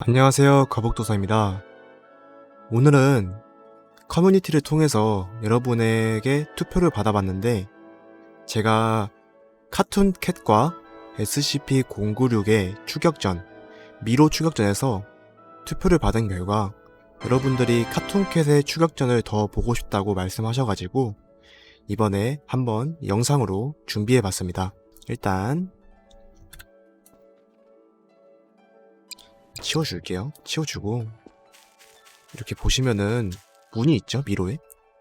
안녕하세요. 거북도사입니다. 오늘은 커뮤니티를 통해서 여러분에게 투표를 받아봤는데 제가 카툰캣과 SCP-096의 추격전, 미로 추격전에서 투표를 받은 결과 여러분들이 카툰캣의 추격전을 더 보고 싶다고 말씀하셔가지고 이번에 한번 영상으로 준비해봤습니다. 일단 치워줄게요. 치워주고 이렇게 보시면은 문이 있죠 미로에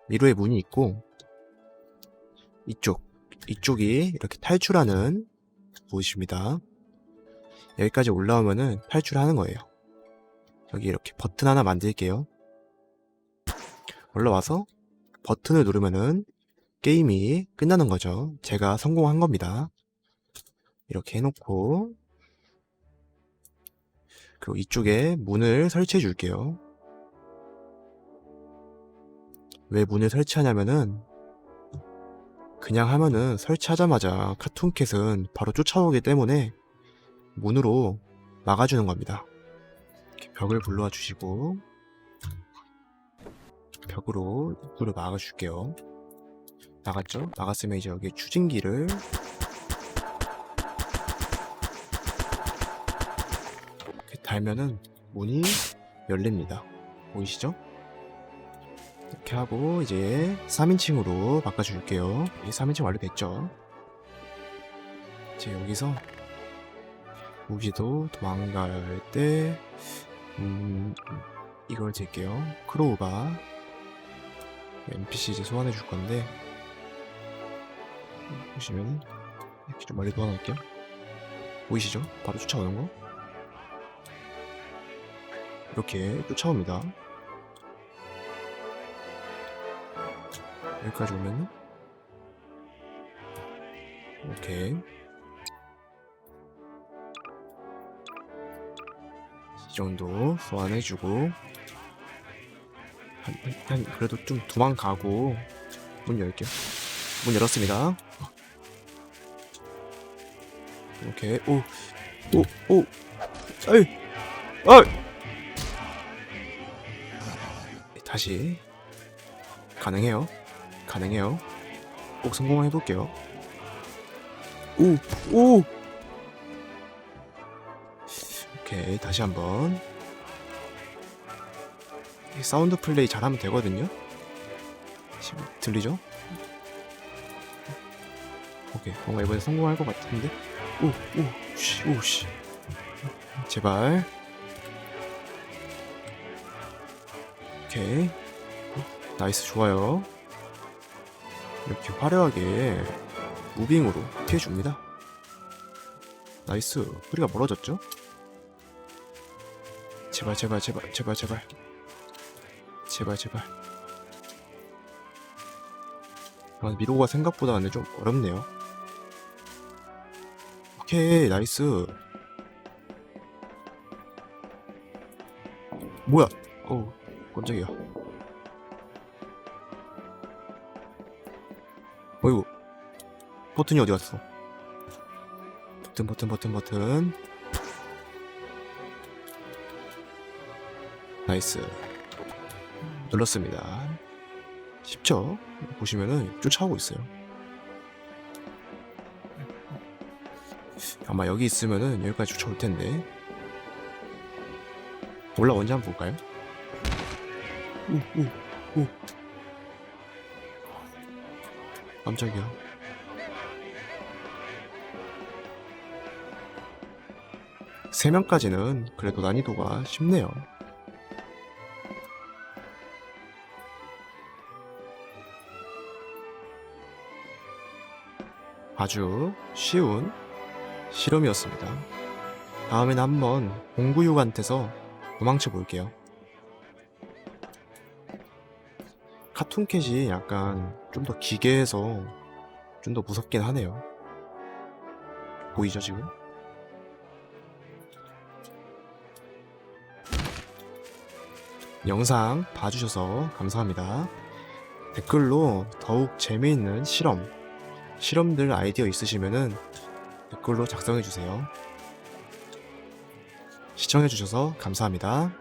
미로에 문이 있고 이쪽 이쪽이 이렇게 탈출하는 보이십니다. 여기까지 올라오면은 탈출하는 거예요. 여기 이렇게 버튼 하나 만들게요. 올라와서 버튼을 누르면은 게임이 끝나는 거죠. 제가 성공한 겁니다. 이렇게 해놓고 그리고 이쪽에 문을 설치해 줄게요. 왜 문을 설치하냐면은 그냥 하면은 설치하자마자 카툰캣은 바로 쫓아오기 때문에 문으로 막아주는 겁니다. 벽을 불러와 주시고 벽으로 입구를 막아줄게요. 나갔죠? 나갔으면 이제 여기 추진기를 달면은 문이 열립니다. 보이시죠? 이렇게 하고 이제 3인칭으로 바꿔줄게요. 이 3인칭 완료됐죠? 이제 여기서 무기도 도망갈 때 음, 이걸 잴게요. 크로우바 NPC 이제 소환해 줄 건데 보시면 이렇게 좀 멀리 도와놓을게요. 보이시죠? 바로 쫓아오는 거. 이렇게 쫓아옵니다. 여기까지 오면 오케이. 이 정도 소환해주고 한, 한, 한 그래도 좀 도망가고 문 열게요. 문 열었습니다. 오케이. 오오오. 아이! 아이 다시 가능해요. 가능해요. 꼭 성공해 볼게요. 오, 오. 오케이, 다시 한번. 이 사운드 플레이 잘하면 되거든요. 들리죠? 오케이, 뭔가 이번에 성공할 것 같은데. 오, 오, 씨, 오, 씨. 제발. 오케이. 나이스 좋아요. 이렇게 화려하게 무빙으로 피해줍니다. 나이스. 뿌리가 멀어졌죠? 제발 제발 제발 제발 제발 제발 제발 아, 미로가 생각보다는 좀 어렵네요. 오케이 나이스. 뭐야? 어우 깜짝이야. 어이구 버튼이 어디 갔어? 버튼 버튼 버튼 버튼 나이스 눌렀습니다 쉽죠? 보시면은 쫓아오고 있어요 아마 여기 있으면은 여기까지 쫓아올 텐데 올라온지 한번 볼까요? 깜짝이야. 세 명까지는 그래도 난이도가 쉽네요. 아주 쉬운 실험이었습니다. 다음에는 한번 공구육한테서 도망쳐 볼게요. 카툰캣이 약간 좀 더 기괴해서 좀 더 무섭긴 하네요. 보이죠, 지금? 영상 봐주셔서 감사합니다. 댓글로 더욱 재미있는 실험, 실험들 아이디어 있으시면은 댓글로 작성해주세요. 시청해주셔서 감사합니다.